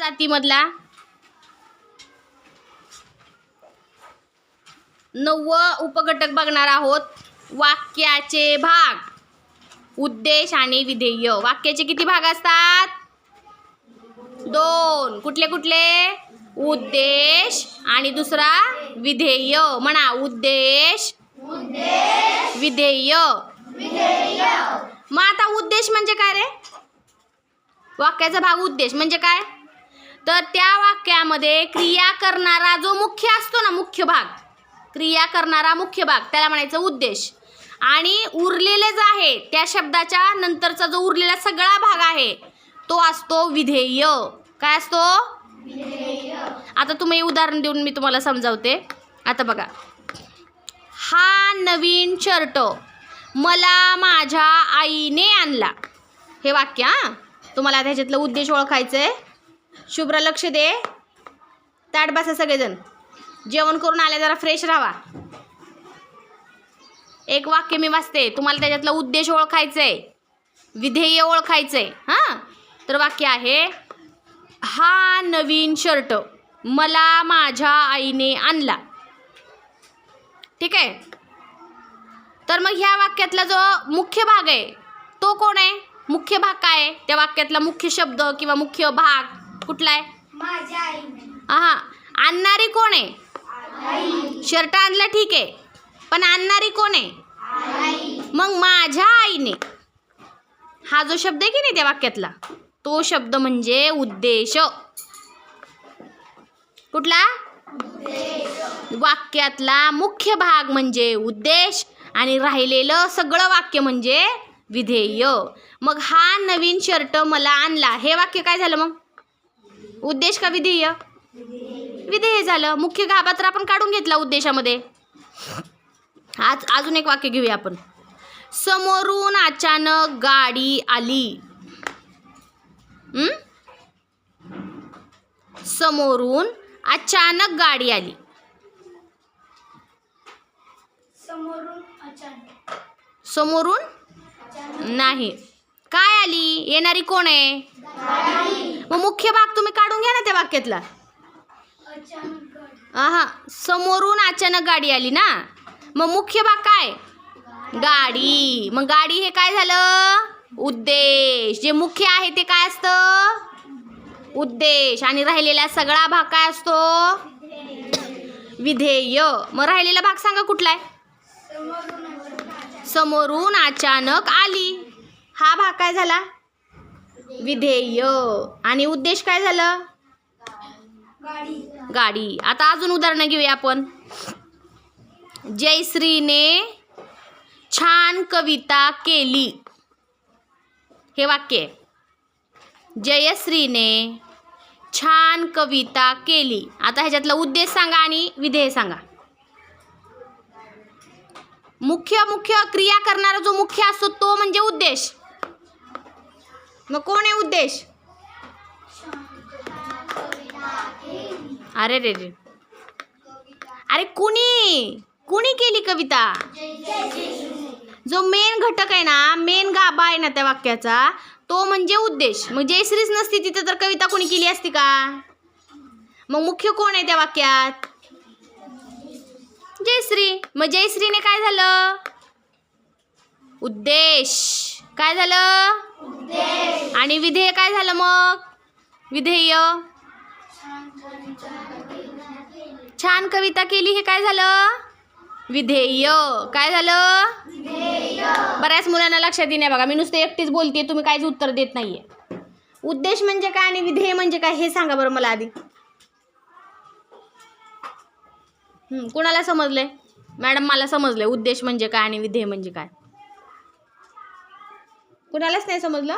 जातीमधला नववं उपघटक बघणार आहोत. वाक्याचे भाग. उद्देश आणि विधेय. वाक्याचे किती भाग असतात? दोन. कुठले कुठले? उद्देश आणि दुसरा विधेय. म्हणा. उद्देश विधेय. मग आता उद्देश म्हणजे काय रे? वाक्याचा भाग उद्देश म्हणजे काय? तर त्या वाक्यामध्ये क्रिया करणारा जो मुख्य असतो ना मुख्य भाग क्रिया करणारा मुख्य भाग त्याला म्हणायचं उद्देश. आणि उरलेले जे आहे त्या शब्दाच्या नंतरचा जो उरलेला सगळा भाग आहे तो असतो विधेय. काय असतो? आता तुम्ही उदाहरण देऊन मी तुम्हाला समजावते. आता बघा. हा नवीन शर्ट मला माझ्या आईने आणला. हे वाक्य हां? तुम्हाला त्याच्यातलं उद्देश ओळखायचं आहे शुभ्र लक्ष दे. ताट बसा सगळेजण. जेवण करून आले जरा फ्रेश राहा. एक वाक्य मी वाचते. तुम्हाला त्याच्यातला उद्देश ओळखायचा आहे विधेय ओळखायचं आहे हां? तर वाक्य आहे हा नवीन शर्ट मला माझ्या आईने आणला. ठीक आहे? तर मग ह्या वाक्यातला जो मुख्य भाग आहे तो कोण आहे? मुख्य भाग काय आहे? त्या वाक्यातला मुख्य शब्द किंवा मुख्य भाग? कुठला आहे? हा आणणारी कोण आहे? शर्ट आणला ठीक आहे पण आणणारी कोण आहे? मग माझ्या आईने. हा जो शब्द आहे की नाही त्या वाक्यातला? तो शब्द म्हणजे उद्देश. कुठला? वाक्यातला मुख्य भाग म्हणजे उद्देश आणि राहिलेलं सगळं वाक्य म्हणजे विधेय. मग हा नवीन शर्ट मला आणला. हे वाक्य काय झालं मग? उद्देश का विधेय? विधेय झालं. मुख्य गाभात्र आपण काढून घेतला उद्देशामध्ये. आज अजून एक वाक्य घेऊया आपण. समोरून अचानक गाडी आली? समोरून अचानक गाडी आली. समोरून नाही. काय आली? येणारी कोण आहे? मग मुख्य भाग तुम्ही काढून घ्या ना त्या वाक्यातला. हा समोरून अचानक गाडी आली ना? मग मुख्य भाग काय? गाडी. मग गाडी हे काय झालं? उद्देश. जे मुख्य आहे ते काय असतं? उद्देश. आणि राहिलेला सगळा भाग काय असतो? विधेय. मग राहिलेला भाग सांगा कुठला आहे? समोरून अचानक आली. हा भाग काय झाला? विधेय. आणि उद्देश काय झालं? गाडी. गाडी आता अजून उदाहरणं घेऊया आपण. जयश्रीने छान कविता केली. हे वाक्य आहे. जयश्रीने छान कविता केली. आता ह्याच्यातला उद्देश सांगा आणि विधेय सांगा. मुख्य मुख्य क्रिया करणारा जो मुख्य असतो तो म्हणजे उद्देश. मग कोण आहे उद्देश? अरे रे रे. अरे कुणी? कुणी केली कविता? जो मेन घटक आहे ना मेन गाभा आहे ना त्या वाक्याचा तो म्हणजे उद्देश. मग जयश्रीच नसती तिथं तर कविता कोणी केली असती का? मग मुख्य कोण आहे त्या वाक्यात? जयश्री. मग जयश्रीने काय झालं? उद्देश. काय झालं? आणि विधेय काय झालं मग? विधेय? छान कविता केली हे काय झालं? विधेय. काय झालं? बऱ्याच मुलांना लक्षात येण्या बघा. मी नुसते एकटीच बोलते तुम्ही काहीच उत्तर देत नाहीये. उद्देश म्हणजे काय आणि विधेय म्हणजे काय हे सांगा बरं मला आधी. कुणाला समजले मॅडम मला समजले उद्देश म्हणजे काय आणि विधेय म्हणजे काय? कुणालाच नाही समजलं?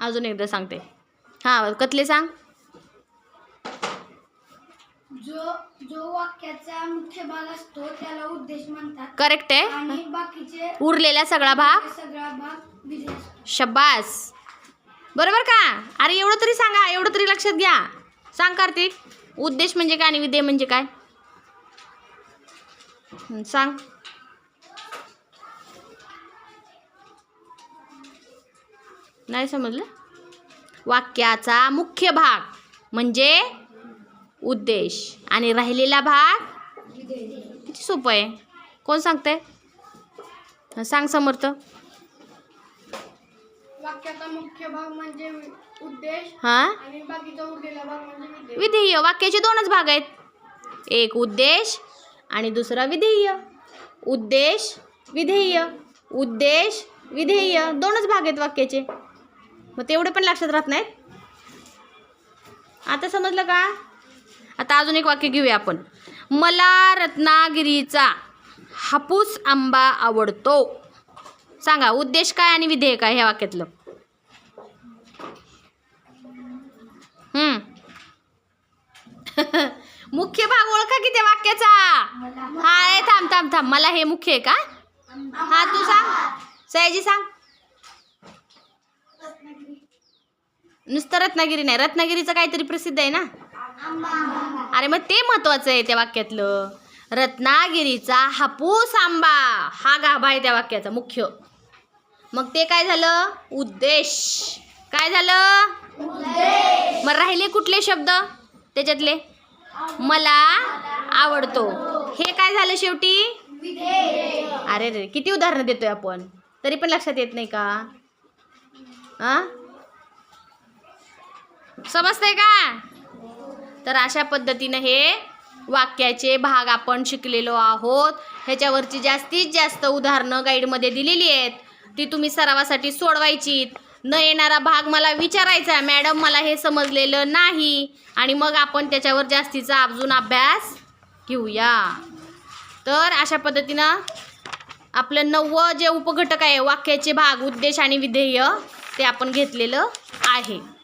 अजून एकदा सांगते. हां कतले सांग. जो जो वाक्याचा मुख्य भाग असतो त्याला उद्देश म्हणतात. करेक्ट आहे. आणि बाकीचे उरलेला सगळा भाग? सगळा भाग असतो. शब्बास बरोबर का? अरे एवढं तरी सांगा एवढं तरी लक्षात घ्या. सांग कार्तिक. उद्देश म्हणजे काय आणि विधेय म्हणजे काय? हं, सांग. नाही समजलं? वाक्याचा मुख्य भाग म्हणजे उद्देश आणि राहिलेला भाग किती सोपं आहे? कोण सांगतंय? सांग समर्थ. वाक्याचा मुख्य भाग म्हणजे उद्देश हां? म्हणजे विधेय. विधेय. वाक्याचे दोनच भाग आहेत. एक उद्देश आणि दुसरा विधेय. उद्देश विधेय. उद्देश विधेय. दोनच भाग आहेत वाक्याचे. मग तेवढे पण लक्षात राहत नाहीत? आता समजलं का? आता अजून एक वाक्य घेऊया आपण. मला रत्नागिरीचा हापूस आंबा आवडतो. सांगा उद्देश काय आणि विधेय काय ह्या वाक्यातलं? हम्म. मुख्य भाग ओळखा की त्या वाक्याचा? हाय थांब थांब थांब. मला हे मुख्य आहे का? हा तू सांग. सयाजी सांग. नुसतं रत्नागिरी नाही रत्नागिरीचं काहीतरी प्रसिद्ध आहे ना? अरे मग ते महत्वाचं आहे त्या वाक्यातलं. रत्नागिरीचा हापूस आंबा. हा गाभा आहे त्या वाक्याचा मुख्य. मग ते काय झालं? उद्देश. काय झालं? मग राहिले कुठले शब्द? त्याच्यातले? मला आवडतो. हे काय झालं शेवटी? अरे रे किती उदाहरणं देतोय आपण. तरी पण लक्षात येत नाही का? आ? समजते का? तर अशा पद्धतीनं हे वाक्याचे भाग आपण शिकलेलो आहोत. ह्याच्यावरची जास्तीत जास्त उदाहरणं गाईडमध्ये दिलेली आहेत. ती तुम्ही सरावासाठी सोडवायचीत. न येणारा भाग मला विचारायचा मॅडम मला हे समजलेलं नाही. आणि मग आपण त्याच्यावर जास्तीचा अजून अभ्यास घेऊया. तर अशा पद्धतीनं आपलं नववं जे उपघटक आहे वाक्याचे भाग उद्देश आणि विधेय ते आपण घेतलेलं आहे.